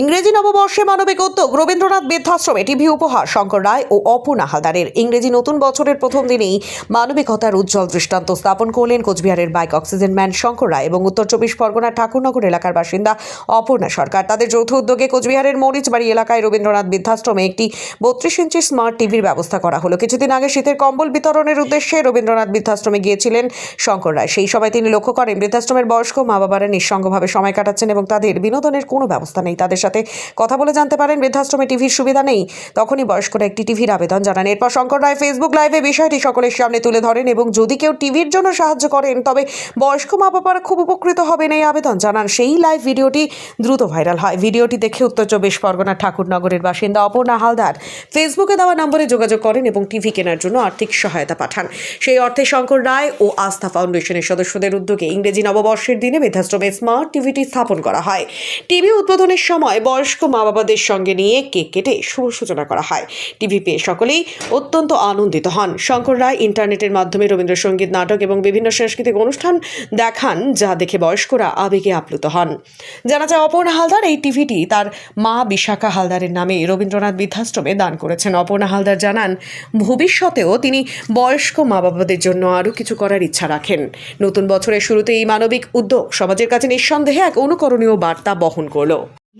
ইংরেজি নববর্ষে মানবিক উদ্যোগ, রবীন্দ্রনাথ বৃদ্ধাশ্রমে টিভি উপহার, শঙ্কর রায় ও অপর্ণা হালদারের ইংরেজি নতুন বছরের প্রথম দিনেই মানবিকতার উজ্জ্বল দৃষ্টান্ত স্থাপন করলেন কোচবিহারের bike oxygen man Shankar Roy এবং উত্তর চব্বিশ পরগনার ঠাকুরনগর এলাকার বাসিন্দা অপর্ণা সরকার। তাদের যৌথ উদ্যোগে কোচবিহারের মরিচবাড়ি এলাকায় রবীন্দ্রনাথ বৃদ্ধাশ্রমে একটি বত্রিশ ইঞ্চি স্মার্ট টিভির ব্যবস্থা করা হলো। কিছুদিন আগে শীতের কম্বল বিতরণের উদ্দেশ্যে রবীন্দ্রনাথ বৃদ্ধাশ্রমে গিয়েছিলেন শঙ্কর রায়। সেই সময় তিনি লক্ষ্য করেন, বৃদ্ধাশ্রমের বয়স্ক মা বাবারা নিঃসঙ্গভাবে সময় কাটাচ্ছেন এবং তাদের বিনোদনের কোনো ব্যবস্থা নেই। তাদের সাথে কথা বলে জানতে পারেন। বৃদ্ধাশ্রমে টিভির সুবিধা নেই। তখনই বয়স্করা একটি টিভির আবেদন জানান। এরপর শঙ্কর রায় ফেসবুক লাইভে বিষয়টি সকলের সামনে তুলে ধরেন এবং যদি কেউ টিভির জন্য সাহায্য করেন, তবে বয়স্ক মা বাবারা খুব উপকৃত হবেন এই আবেদন জানান। সেই লাইভ ভিডিওটি দ্রুত ভাইরাল হয়। ভিডিওটি দেখে উত্তর চব্বিশ পরগনার ঠাকুরনগরের বাসিন্দা অপর্ণা হালদার ফেসবুকে দেওয়া নম্বরে যোগাযোগ করেন এবং টিভি কেনার জন্য আর্থিক সহায়তা পাঠান। সেই অর্থে শঙ্কর রায় ও আস্থা ফাউন্ডেশনের সদস্যদের উদ্যোগে ইংরেজি নববর্ষের দিনে বৃদ্ধাশ্রমে স্মার্ট টিভিটি স্থাপন করা হয়। টিভি উদ্বোধনের সময় বয়স্ক মা বাবাদের সঙ্গে নিয়ে কেক কেটে শুভ সূচনা করা হয়। টিভি পেয়ে সকলেই অত্যন্ত আনন্দিত হন। শঙ্কর রায় ইন্টারনেটের মাধ্যমে রবীন্দ্রসঙ্গীত, নাটক এবং বিভিন্ন সাংস্কৃতিক অনুষ্ঠান দেখান, যা দেখে বয়স্করা আবেগে আপ্লুত হন। জানা যায়, অপর্ণা হালদার এই টিভিটি তার মা বিশাখা হালদারের নামে রবীন্দ্রনাথ বৃদ্ধাশ্রমে দান করেছেন। অপর্ণা হালদার জানান, ভবিষ্যতেও তিনি বয়স্ক মা বাবাদের জন্য আরও কিছু করার ইচ্ছা রাখেন। নতুন বছরের শুরুতে এই মানবিক উদ্যোগ সমাজের কাছে নিঃসন্দেহে এক অনুকরণীয় বার্তা বহন করল।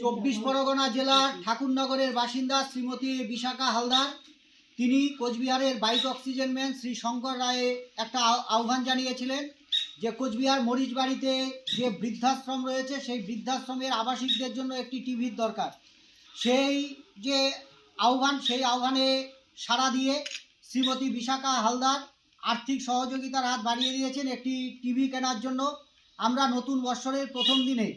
চব্বিশ পরগনা জেলার ঠাকুরনগরের বাসিন্দা শ্রীমতী বিশাখা হালদার। তিনি কোচবিহারের bike oxygen man Shri Shankar রায়ে একটা আহ্বান জানিয়েছিলেন যে কোচবিহার মরিচবাড়িতে যে বৃদ্ধাশ্রম রয়েছে, সেই বৃদ্ধাশ্রমের আবাসিকদের জন্য একটি টিভির দরকার। সেই যে আহ্বান, সেই আহ্বানে সাড়া দিয়ে শ্রীমতী বিশাখা হালদার আর্থিক সহযোগিতার হাত বাড়িয়ে দিয়েছেন একটি টিভি কেনার জন্য। আমরা নতুন বৎসরের প্রথম দিনে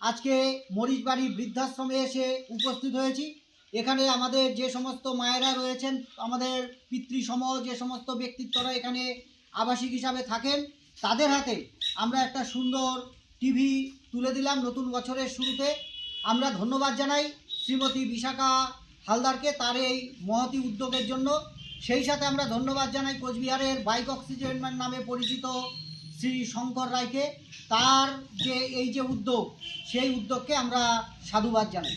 আজকে মরিচবাড়ি বৃদ্ধাশ্রমে এসে উপস্থিত হয়েছি। এখানে আমাদের যে সমস্ত মায়েরা রয়েছেন, আমাদের পিতৃসম যে সমস্ত ব্যক্তিত্বরা এখানে আবাসিক হিসাবে থাকেন, তাদের হাতে আমরা একটা সুন্দর টিভি তুলে দিলাম নতুন বছরের শুরুতে। আমরা ধন্যবাদ জানাই শ্রীমতী বিশাখা হালদারকে তার এই মহতি উদ্যোগের জন্য। সেই সাথে আমরা ধন্যবাদ জানাই কোচবিহারের বাইক অক্সিজেন নামে পরিচিত শ্রী শঙ্কর রায়কে তার যে এই যে উদ্যোগ সেই উদ্যোগকে আমরা সাধুবাদ জানাই।